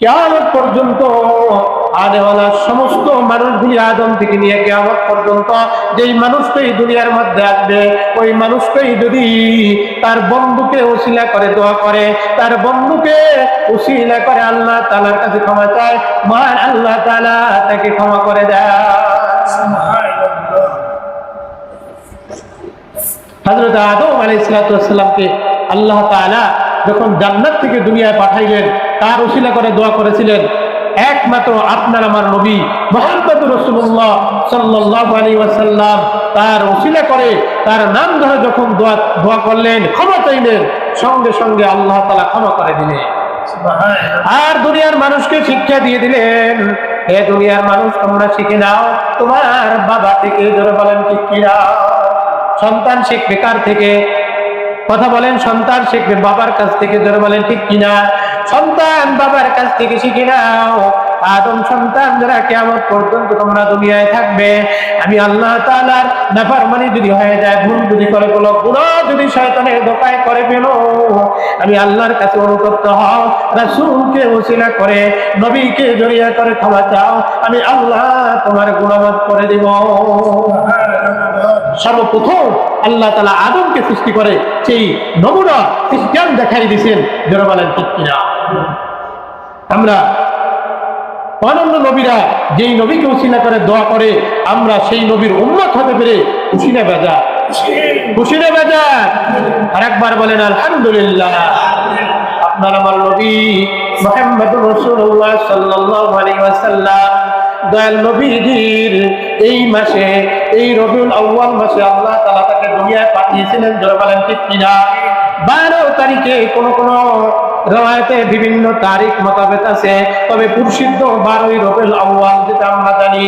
কেমন পর্যন্ত আদেওয়ালা সমস্ত মানুষগুলি আদম থেকে নিয়ে পর্যন্ত যেই মানুষটাই দুনিয়ার মধ্যে আসবে, ওই মানুষটাই যদি তার বন্ধুকে উশিলা করে, দোয়া করে, তার বন্ধুকে উশিলা করে, আল্লাহ তালার কাছে ক্ষমা চায়, মহান আল্লাহ তালা তাকে ক্ষমা করে দেয়। হজরত আদম আলাই সালাতামকে আল্লাহ তালা যখন জান্নাত থেকে দুনিয়ায় পাঠাইলেন তার উশিলা করে দোয়া করেছিলেন একমাত্র আপনার আমার নবী মোহাম্মদ রসুল্লাহ সাল্লাহ আলী ওয়াসাল্লাম তার উশিলা করে তার নাম ধরে যখন দোয়া দোয়া করলেন ক্ষমা চাইলেন সঙ্গে সঙ্গে আল্লাহ তালা ক্ষমা করে দিলেন। আর দুনিয়ার মানুষকে শিক্ষা দিয়ে দিলেন হে দুনিয়ার মানুষ তোমরা শিখে নাও তোমার বাবা থেকে ধরে বলেন কিনা? সন্তান শিখবে কার থেকে? কথা বলেন সন্তান শিখবে বাবার কাছ থেকে ধরে বলেন ঠিক কিনা? সন্তান বাবার কাছ থেকে শিখে নাও। আদম সন্তান যারা কেমন পর্যন্ত তোমরা দুনিয়ায় থাকবে আমি আল্লাহ তালার নাফারমানি যদি হয়ে যায় ভুল যদি করে কোনো গুণ যদি শয়তানের দোকায় করে ফেলো আমি আল্লাহর কাছে অনুতপ্ত হও রাসূলকে ওসিলা করে নবীকে জড়িয়ে করে ক্ষমা চাও আমি আল্লাহ তোমার গুণাবাদ করে দিব। সর্বপ্রথম আল্লাহ তালা আদমকে সৃষ্টি করে সেই নমুনা খ্রিস্টান দেখাই দিয়েছেন ঠিক কিনা। আমরা অনন্য নবীরা যেই নবীকে উসিলা করে, দোয়া করে, আমরা সেই নবীর উন্নত হতে পেরে খুশি বেজা। খুশি বেজা। আর একবার বলেন, আলহামদুলিল্লাহ। আপনার আমার নবী এই মাসে এই মাসে আল্লাহ তাকে বলেন বারো তারিখে কোন কোন রওয়ায়তে বিভিন্ন তারিখ মোতাবেক আছে। তবে প্রসিদ্ধ বারোই রবিউল আউয়াল যেটা আমরা জানি,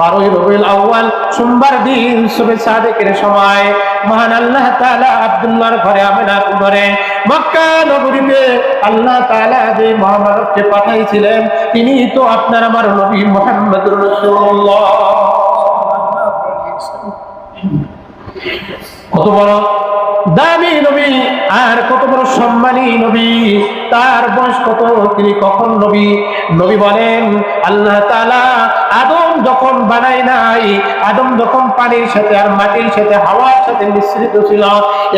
বারোই রবিউল আউয়াল সোমবার দিন শুভে সাদেকের সময়। মহান আল্লাহ তাআলা আব্দুল্লাহর ঘরে আমেনার ঘরে মক্কা নগরীতে আল্লাহ তাআলা যে মহামানবকে পাঠাইছিলেন, তিনি তো আপনার আমার নবী মুহাম্মদুর রাসূলুল্লাহ। কত বড়? দামি নবী, আর কত বড় সম্মানী নবী, তার বয়স কত, তিনি কখন নবী? নবী বলেন, আল্লাহ তাআলা আদম যখন বানাই নাই, আদম যখন পানির সাথে আর মাটির সাথে হাওয়ার সাথে মিশ্রিত ছিল,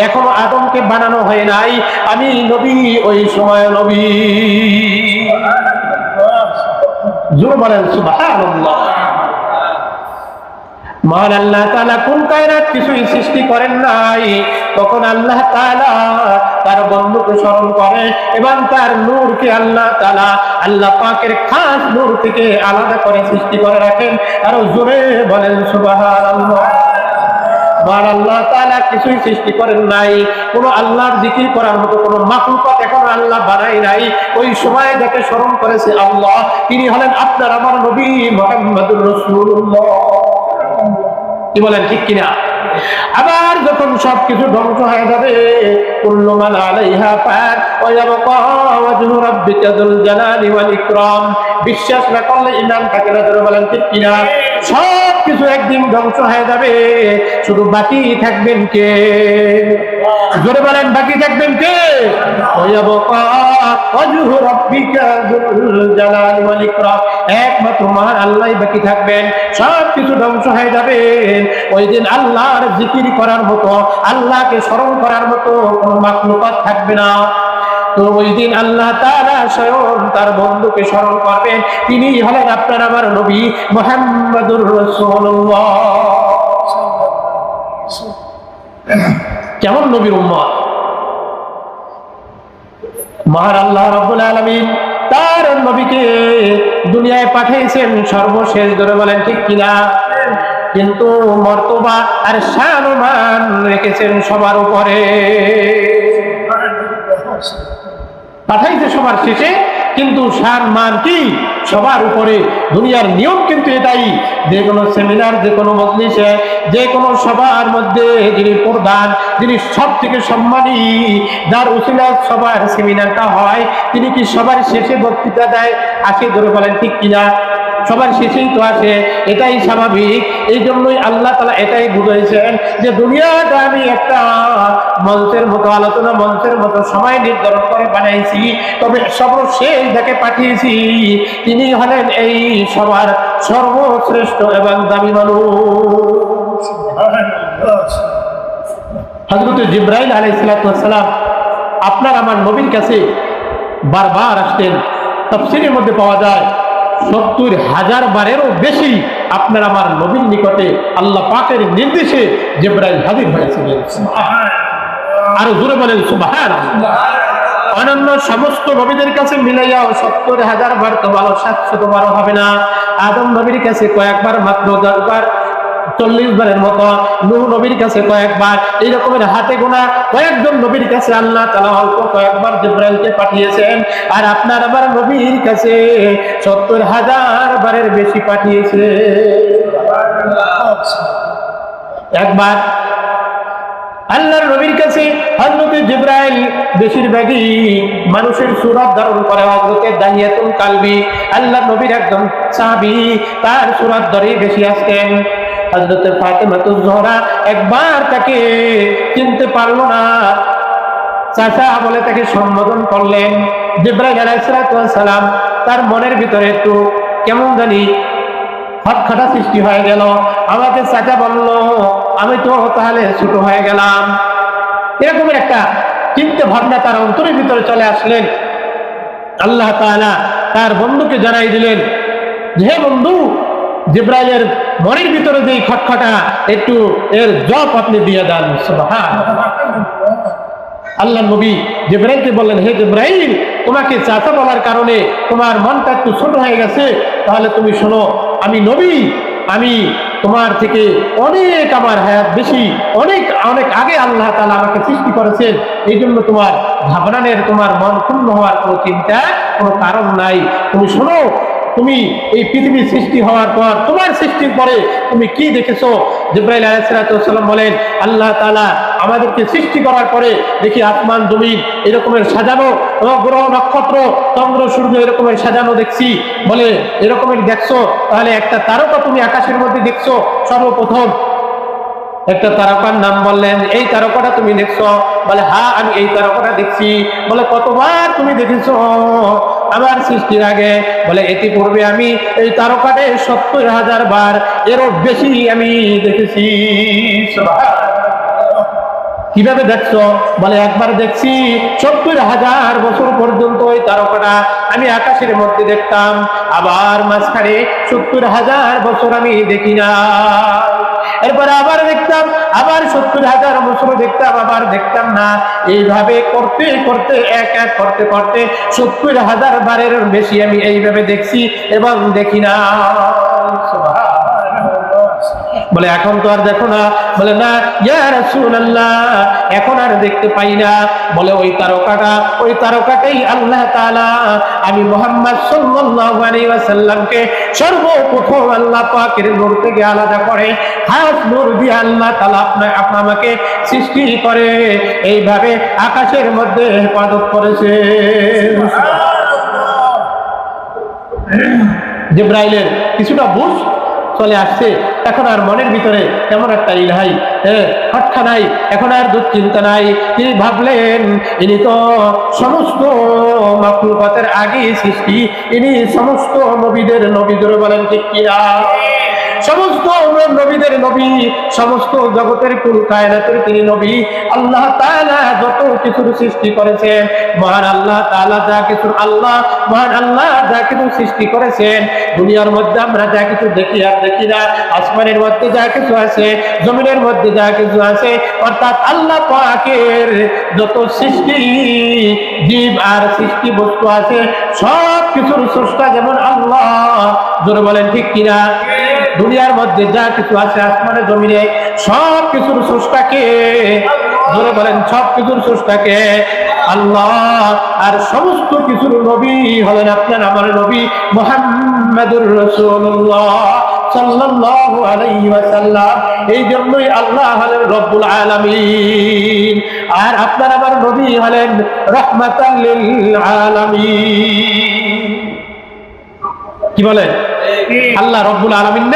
এখন আদমকে বানানো হয় নাই। আমি নবী, ওই সময় নবী। জোর বলেন, সুবহানাল্লাহ। মহান আল্লাহ তাআলা কোন কায়নাত কিছুই সৃষ্টি করেন নাই। তখন আল্লাহ তাআলা তার বন্ধুকে স্মরণ করে এবং তার নূরকে আল্লাহ তাআলা আল্লাহ পাকের খাস নূর থেকে আলাদা করে সৃষ্টি করে রাখেন। আর জোরে বলেন মহান আল্লাহ তাআলা কিছুই সৃষ্টি করেন নাই। কোন আল্লাহর জিকির করার মতো কোন মাখলুকাত এখন আল্লাহ বানাই নাই। ওই সময় যাকে স্মরণ করেছে আল্লাহ, তিনি হলেন আপনার আমার নবী মুহাম্মদুর রাসূলুল্লাহ। কি বলেন, ঠিক কিনা? আবার যখন সবকিছু ধ্বংস হয়ে যাবে কুল্লু আলাইহা ওয়া ওয়াজহু রাব্বিকা যুল জালালি ওয়াল ইকরাম। বিশ্বাস না করলে ইমান থাকে না বলেন, ঠিক কিনা? সব কিছু একদিন ধ্বংস হয়ে যাবে, শুধু বাকি থাকবেন কে? বলেন, বাকি থাকবেন কে? ওয়া ওয়াজহু রাব্বিকা যুল জালালি ওয়াল ইকরাম। একমাত্র মহান আল্লাহ বাকি থাকবেন সব কিছু ধ্বংস হয়ে যাবে। ওই দিন আল্লাহর জিকির করার মতো, আল্লাহকে স্মরণ করার মতো কোনো মাকলুকাত থাকবে না। তো ওই দিন আল্লাহ তাআলা স্বয়ং তার বন্ধুকে স্মরণ করবেন। তিনি হলেন আপনার আমার নবী মুহাম্মাদুর রাসূলুল্লাহ। কেমন নবীর উম্মত? মহান আল্লাহ রাব্বুল আলামিন। তার নবীকে দুনিয়ায় পাঠিয়েছেন সর্বশেষ ধরে বলেন, ঠিক কিনা? কিন্তু মর্তবা আর সানমান রেখেছেন সবার উপরে। পাঠাইছে সবার শেষে। কিন্তু সার মান কি? সবার উপরে দুনিয়ার নিয়ম কিন্তু এটাই। যে কোনো সেমিনার যে কোনো মজলিসে, যে কোনো সবার মধ্যে যিনি প্রধান, যিনি সব থেকে সম্মানী, যার উচিলা সবার সেমিনারটা হয়, তিনি কি সবার শেষে বক্তৃতা দেয়? আসে ধরে বলেন, ঠিক কিনা? সবার শেষেই তো আসে, এটাই স্বাভাবিক। এই জন্যই আল্লাহ তালা এটাই বুঝাইছেন যে দুনিয়াটা আমি একটা মঞ্চের মতো, আলোচনা মঞ্চের মতো সময় নির্ধারণ করে বানাইছি, তবে সর্বশেষ যাকে পাঠিয়েছি, তিনি হলেন এই সবার সর্বশ্রেষ্ঠ এবং দামি মানুষ। হজরত জিব্রাইল আলাইসালাম আপনার আমার নবীর কাছে বারবার আসতেন। তফসিলের মধ্যে পাওয়া যায় সত্তর হাজার বারেরও বেশি আপনার আমার নবীর নিকটে আল্লাহ পাকের নির্দেশে জেব্রাইল হাজির হয়েছিলেন আরও জোরে বলেন সুবাহান অন্যান্য সমস্ত নবীদের কাছে মিলাইয়া সত্তর হাজার বার তো ভালো সাতশত বারো হবে না। আদম নবীর কাছে কয়েকবার মাত্র দরবার চল্লিশ বারের মতো নূহ নবীর কাছে কয়েকবার এই রকমের হাতে গোনা কয়েকজন নবীর কাছে আল্লাহ তালা অল্প কয়েকবার জিব্রাইলকে পাঠিয়েছেন। আর আপনার আবার নবীর কাছে সত্তর হাজার বারের বেশি পাঠিয়েছে। একবার আল্লাহর নবীর কাছে হজরত জিব্রাইল বেশিরভাগই মানুষের সুরত ধারণ করে হজরতে দাহিয়াতুল কালবি। আল্লাহ নবীর একজন সাহাবি, তার সুরত ধরেই বেশি আসতেন। হজরত ফাতেমাতুল জোহরা একবার তাকে চিনতে পারল না। চাচা বলে তাকে সম্বোধন করলেন সালাম, তার মনের ভিতরে একটু কেমন জানি হটখাটা সৃষ্টি হয়ে গেল। আমাকে চাচা বলল, আমি তো তাহলে ছোট হয়ে গেলাম। এরকম একটা চিন্তা ভাবনা তার অন্তরের ভিতরে চলে আসলেন। আল্লাহ তার বন্ধুকে জানাই দিলেন যে বন্ধু জিব্রাইলের মনের ভিতরে যে খটখটা, একটু এর জব আপনি দিয়ে দেন আল্লাহ নবী জিব্রাইলকে বললেন, হে জিব্রাইল, তোমাকে চাচা বলার কারণে তোমার মনটা একটু ছোট হয়ে গেছে। তাহলে তুমি শোনো, আমি নবী, আমি তোমার থেকে অনেক আমার হায়াত বেশি, অনেক অনেক আগে আল্লাহ তালা আমাকে সৃষ্টি করেছেন। এই জন্য তোমার ঘাবড়ানের, তোমার মন ক্ষুণ্ণ হওয়ার কোনো চিন্তা, কোনো কারণ নাই। তুমি শোনো তুমি এই পৃথিবীর সৃষ্টি হওয়ার পর তোমার সৃষ্টির পরে তুমি কি দেখেছ? জিব্রাইল আলাইসালাম বলেন, আল্লাহ তাআলা আমাদেরকে সৃষ্টি করার পরে দেখি আসমান, জমিন এরকমের সাজানো গ্রহ, নক্ষত্র, চন্দ্র, সূর্য এরকমের সাজানো দেখছি। বলে, এরকমের দেখছ? তাহলে একটা তারকা তুমি আকাশের মধ্যে দেখছ, সর্বপ্রথম একটা তারকার নাম বললেন, এই তারকাটা তুমি দেখছ? বলে হা আমি এই তারকাটা দেখছি। বলে, কতবার তুমি দেখেছ? আমার সৃষ্টির আগে বলে, ইতিপূর্বে আমি এই তারকাটে সত্তর হাজার বার এরও বেশি আমি দেখেছি। কীভাবে দেখছ? বলে, একবার দেখছি সত্তর হাজার বছর পর্যন্ত ওই তারকাটা আমি আকাশের মধ্যে দেখতাম। আবার মাঝখানে সত্তর হাজার বছর আমি দেখি না এরপরে আবার দেখতাম, আবার সত্তর হাজার বছর দেখতাম, আবার দেখতাম না। এইভাবে করতে করতে, এক এক করতে করতে সত্তর হাজার বারের বেশি আমি এইভাবে দেখছি এবং দেখি না। বলে এখন তো আর দেখো না। বলে না ইয়া রাসূলুল্লাহ এখন আর দেখতে পাই না। বলে ওই তারকাটা ওই তারকাটাই আল্লাহ তাআলা আমি মুহাম্মদ সাল্লাল্লাহু আলাইহি ওয়াসাল্লামকে সর্বপ্রথম আল্লাহ পাকের নূর থেকে আলাদা করে খাস নূর দিয়ে আল্লাহ তাআলা আপনার আপনাকে সৃষ্টি করে। এইভাবে আকাশের মধ্যে হেফাজত করেছে। জিব্রাইলের কিছুটা বুঝ চলে আসছে, এখন আর মনের ভিতরে তেমন একটা ইলহাই হ্যাঁ হটখা নাই এখন আর দুশ্চিন্তা নাই। তিনি ভাবলেন? ইনি তো সমস্ত মাকলুকাতের আগে সৃষ্টি। ইনি সমস্ত নবীদের নবীদের বলেন ঠিক কিনা? সমস্ত নবীদের নবী, সমস্ত জগতের কুল কায়নাতের তিনি নবী। আল্লাহ তাআলা যত কিছুর সৃষ্টি করেছেন, মহান আল্লাহ তাআলা যা কিছু আল্লাহ, মহান আল্লাহ যা কিছু সৃষ্টি করেছেন, দুনিয়ার মধ্যে আমরা যা কিছু দেখি আর দেখি না, আসমানের মধ্যে যা কিছু আছে, জমিনের মধ্যে যা কিছু আছে, অর্থাৎ আল্লাহ পাকের যত সৃষ্টি, জীব আর সৃষ্টি বস্তু আছে সব কিছুর স্রষ্টা যেমন আল্লাহ। জোরে বলেন ঠিক কিনা? দুনিয়ার মধ্যে যা কিছু আছে আসমানের জমিনে, সব কিছুর স্রষ্টাকে, ধরে বলেন সব কিছুর স্রষ্টাকে আল্লাহ আর সমস্ত কিছুর নবী হলেন আপনার আমার নবী মোহাম্মদুর রসুল্লাহ সাল্লাল্লাহু আলাইহি এই জন্যই আল্লাহ হলেন রব্বুল আলামিন। আর আপনার আমার নবী হলেন রহমাতাল লিল আলামিন। কি বলেন আল্লাহ রব্বুল আলমিন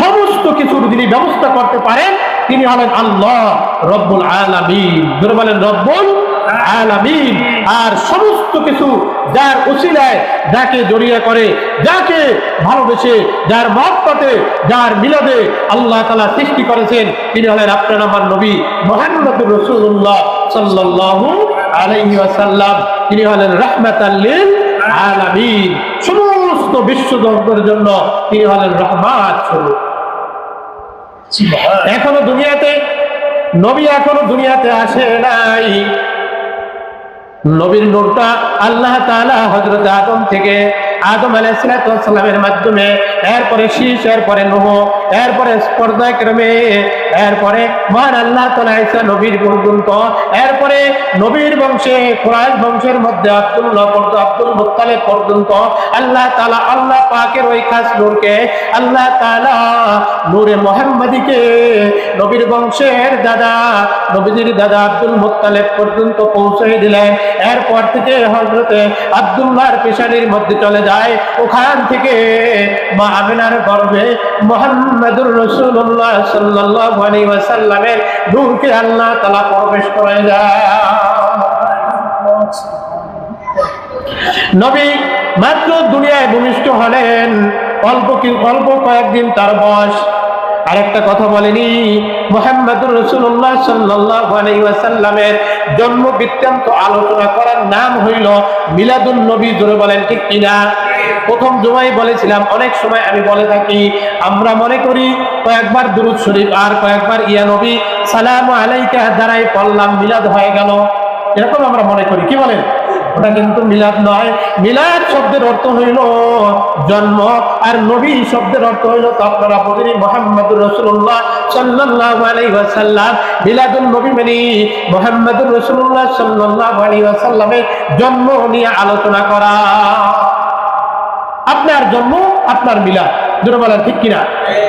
সমস্ত কিছুর যিনি ব্যবস্থা করতে পারেন তিনি হলেন আল্লাহ রব্বুল আলামিন। ধরে বলেন রব্বুল আলামিন। আর সমস্ত কিছু যার উসিলায় যাকে জড়িয়ে করে যাকে ভালোবেসে যার মহব্বতে যার মিলাদে আল্লাহ তালা সৃষ্টি করেছেন তিনি হলেন আপনার আমার নবী মোহাম্মদুর রসুল্লাহ সাল্লাল্লাহু আলাইহি ওয়াসাল্লাম। তিনি হলেন রাহমাতাল্লিল আলামিন। সমস্ত বিশ্ব জগতের জন্য তিনি হলেন স্বরূপ। এখনও দুনিয়াতে নবী এখনও দুনিয়াতে আসে নাই। নবীর নূরটা আল্লাহ তালা হজরত আদম থেকে আদম আলাইহিসসালামের মাধ্যমে, এরপরে শীষ, এরপরে নূহ, এরপরে পর্যায়ক্রমে এরপরে মহান আল্লাহ ঈসা নবীর পর্যন্ত এরপরে নবীর বংশে, কুরাইশ বংশের মধ্যে আব্দুল্লাহ পর্যন্ত, আব্দুল মুত্তালিব পর্যন্ত, আল্লাহ তাআলা আল্লাহ পাকের ওই খাস নূরকে, আল্লাহ তাআলা নূরে মুহাম্মাদিকে নবীর বংশের দাদা, নবীজির দাদা আব্দুল মুত্তালিব পর্যন্ত পৌঁছে দিলেন। এরপর থেকে হজরতে আব্দুল্লাহর পেশানির মধ্যে চলে যায় ওখান থেকে মা আমিনার গর্বে মোহাম্মদুর রসুল্লাহ সাল্লাহামের ঢুকে আল্লাহ তালা প্রবেশ করে যায়। নবী মাত্র দুনিয়ায় ভূমিষ্ঠ হলেন, অল্প কি, অল্প কয়েকদিন তার বয়স। আরেকটা কথা বলেনি। মোহাম্মদুর রসুল্লাহ সাল্লাহ আলাইসাল্লামের জন্ম বৃত্তান্ত আলোচনা করার নাম হইল মিলাদুল নবী। জোরে বলেন, ঠিক কিনা? প্রথম জমাই বলেছিলাম, অনেক সময় আমি বলে থাকি, আমরা মনে করি কয়েকবার দুরুদ শরীফ আর কয়েকবার ইয়া নবী, সালাম আলাইকা দ্বারাই পড়লাম, মিলাদ হয়ে গেল। এরকম আমরা মনে করি, কি বলেন? ওটা কিন্তু মিলাদ নয়। মিলাদ শব্দের অর্থ হইল জন্ম, আর নবী শব্দের অর্থ হইল তো আপনারা মোহাম্মদুর রসুল্লাহ সাল্লাল্লাহু আলাইহি ওয়াসাল্লাম। মিলাদুল নবী মানে মোহাম্মদুর রসুল্লাহ সাল্লাল্লাহু আলাইহি ওয়াসাল্লামের জন্ম নিয়ে আলোচনা করা। আপনার জন্ম, আপনার মিলাদ। বলেন ঠিক কিনা?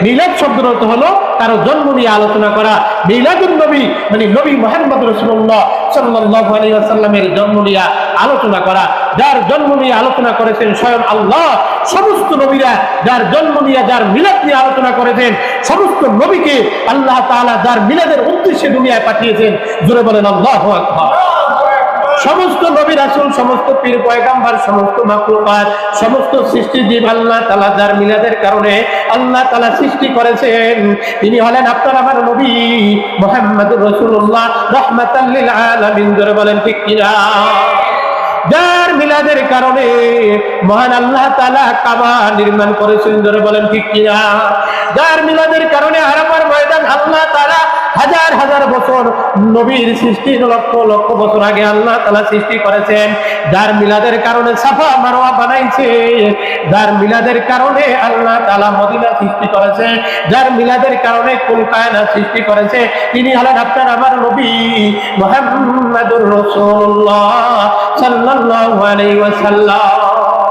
মিলাদ শব্দের অর্থ হলো কারও জন্ম নিয়ে আলোচনা করা। মিলাদুল নবী মানে নবী মোহাম্মদ রসুল্লাহ সাল্লাল্লাহু আলাইহি ওয়াসাল্লামের জন্ম নিয়ে আলোচনা করা। যার জন্ম নিয়ে আলোচনা করেছেন স্বয়ং আল্লাহ, সমস্ত নবীরা যার জন্ম নিয়ে, যার মিলাদ নিয়ে আলোচনা করেছেন, সমস্ত নবীকে আল্লাহ তাআলা যার মিলাদের উদ্দেশ্যে দুনিয়ায় পাঠিয়েছেন। জোরে বলেন, আল্লাহু আকবার। সমস্ত নবী রাসূল, সমস্ত পীর পয়গাম্বার, সমস্ত মাকলুকাত সমস্ত সৃষ্টি জীব আল্লাহ তাআলা যার মিলাদের কারণে আল্লাহ তাআলা সৃষ্টি করেছেন। তিনি হলেন আপনার আমার নবী মুহাম্মদুর রাসূলুল্লাহ। রাহমাতাল লিল আলামিন বলেন ঠিক কিনা? যার মিলাদের কারণে মহান আল্লাহ তাআলা কাবা নির্মাণ করেছেন, জোরে বলেন ঠিক কিনা? যার মিলাদের কারণে আল্লাহ তাআলা হাজার বছর নবীর সৃষ্টির লক্ষ লক্ষ বছর আগে আল্লাহ তালা সৃষ্টি করেছেন। যার মিলাদের কারণে সাফা মারোয়া বানাইছে। যার মিলাদের কারণে আল্লাহ তালা মদিনা সৃষ্টি করেছে। যার মিলাদের কারণে কুলকায়না সৃষ্টি করেছে। তিনি হলেন আপনার আমার নবী মোহাম্মদুর রসুল্লাহ আলাইহি ওয়াসাল্লাম।